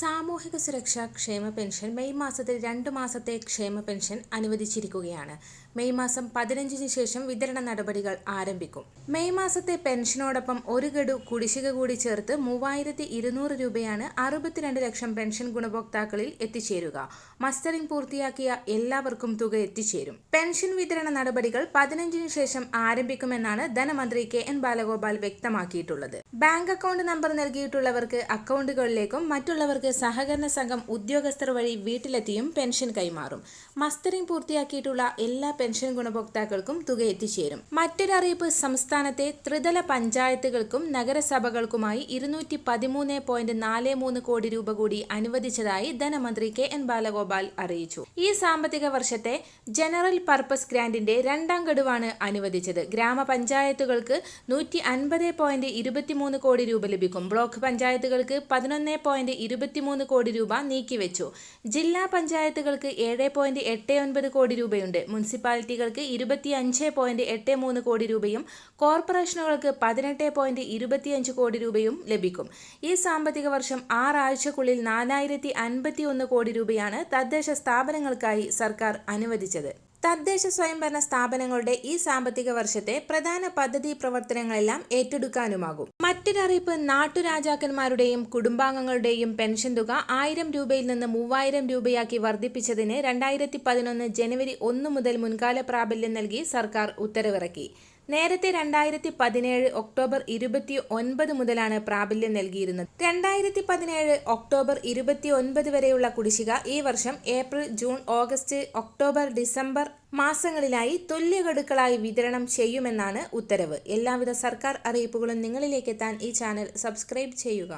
സാമൂഹിക സുരക്ഷാ ക്ഷേമ പെൻഷൻ മെയ് മാസത്തിൽ രണ്ട് മാസത്തെ ക്ഷേമ പെൻഷൻ അനുവദിച്ചിരിക്കുകയാണ്. മെയ് മാസം പതിനഞ്ചിന് ശേഷം വിതരണ നടപടികൾ ആരംഭിക്കും. മെയ് മാസത്തെ പെൻഷനോടൊപ്പം ഒരു ഗഡു കുടിശ്ശിക കൂടി ചേർത്ത് മൂവായിരത്തി ഇരുന്നൂറ് രൂപയാണ് അറുപത്തിരണ്ട് ലക്ഷം പെൻഷൻ ഗുണഭോക്താക്കളിൽ എത്തിച്ചേരുക. മസ്റ്ററിംഗ് പൂർത്തിയാക്കിയ എല്ലാവർക്കും തുക എത്തിച്ചേരും. പെൻഷൻ വിതരണ നടപടികൾ പതിനഞ്ചിന് ശേഷം ആരംഭിക്കുമെന്നാണ് ധനമന്ത്രി കെ എൻ ബാലഗോപാൽ വ്യക്തമാക്കിയിട്ടുള്ളത്. ബാങ്ക് അക്കൗണ്ട് നമ്പർ നൽകിയിട്ടുള്ളവർക്ക് അക്കൗണ്ടുകളിലേക്കും മറ്റുള്ളവർക്ക് സഹകരണ സംഘം ഉദ്യോഗസ്ഥർ വഴി വീട്ടിലെത്തിയും പെൻഷൻ കൈമാറും. മസ്റ്ററിംഗ് പൂർത്തിയാക്കിയിട്ടുള്ള എല്ലാ പെൻഷൻ ഗുണഭോക്താക്കൾക്കും തുക എത്തിച്ചേരും. മറ്റൊരറിയിപ്പ് സംസ്ഥാനത്തെ ത്രിതല പഞ്ചായത്തുകൾക്കും നഗരസഭകൾക്കുമായി ഇരുന്നൂറ്റി പതിമൂന്ന് പോയിന്റ് നാല് മൂന്ന് കോടി രൂപ കൂടി അനുവദിച്ചതായി ധനമന്ത്രി കെ എൻ ബാലഗോപാൽ അറിയിച്ചു. ഈ സാമ്പത്തിക വർഷത്തെ ജനറൽ പർപ്പസ് ഗ്രാന്റിന്റെ രണ്ടാം ഗഡുവാണ് അനുവദിച്ചത്. ഗ്രാമപഞ്ചായത്തുകൾക്ക് നൂറ്റി അൻപത് പോയിന്റ് ഇരുപത്തിമൂന്ന് കോടി രൂപ ലഭിക്കും. ബ്ലോക്ക് പഞ്ചായത്തുകൾക്ക് പതിനൊന്ന് പോയിന്റ് ഇരുപത്തിമൂന്ന് കോടി രൂപ നീക്കിവെച്ചു. ജില്ലാ പഞ്ചായത്തുകൾക്ക് ഏഴ് പോയിന്റ് എട്ട് ഒൻപത് കോടി രൂപയുണ്ട്. മുനിസിപ്പാലിറ്റികൾക്ക് ഇരുപത്തി അഞ്ച് പോയിന്റ് എട്ട് മൂന്ന് കോടി രൂപയും കോർപ്പറേഷനുകൾക്ക് പതിനെട്ട് പോയിന്റ് ഇരുപത്തിയഞ്ച് കോടി രൂപയും ലഭിക്കും. ഈ സാമ്പത്തിക വർഷം ആറാഴ്ചക്കുള്ളിൽ നാലായിരത്തി അൻപത്തി ഒന്ന് കോടി രൂപയാണ് തദ്ദേശ സ്ഥാപനങ്ങൾക്കായി സർക്കാർ അനുവദിച്ചത്. തദ്ദേശ സ്വയംഭരണ സ്ഥാപനങ്ങളുടെ ഈ സാമ്പത്തിക വർഷത്തെ പ്രധാന പദ്ധതി പ്രവർത്തനങ്ങളെല്ലാം ഏറ്റെടുക്കാനുമാകും. മറ്റൊരറിയിപ്പ് നാട്ടുരാജാക്കന്മാരുടെയും കുടുംബാംഗങ്ങളുടെയും പെൻഷൻ തുക ആയിരം രൂപയിൽ നിന്ന് മൂവായിരം രൂപയാക്കി വർദ്ധിപ്പിച്ചതിന് രണ്ടായിരത്തി പതിനൊന്ന് ജനുവരി ഒന്ന് മുതൽ മുൻകാല പ്രാബല്യം നൽകി സർക്കാർ ഉത്തരവിറക്കി. നേരത്തെ രണ്ടായിരത്തി പതിനേഴ് ഒക്ടോബർ ഇരുപത്തി ഒൻപത് മുതലാണ് പ്രാബല്യം നൽകിയിരുന്നത്. രണ്ടായിരത്തി പതിനേഴ് ഒക്ടോബർ ഇരുപത്തി ഒൻപത് വരെയുള്ള കുടിശ്ശിക ഈ വർഷം April June August October December മാസങ്ങളിലായി തുല്യഗഡുക്കളായി വിതരണം ചെയ്യുമെന്നാണ് ഉത്തരവ്. എല്ലാവിധ സർക്കാർ അറിയിപ്പുകളും നിങ്ങളിലേക്കെത്താൻ ഈ ചാനൽ സബ്സ്ക്രൈബ് ചെയ്യുക.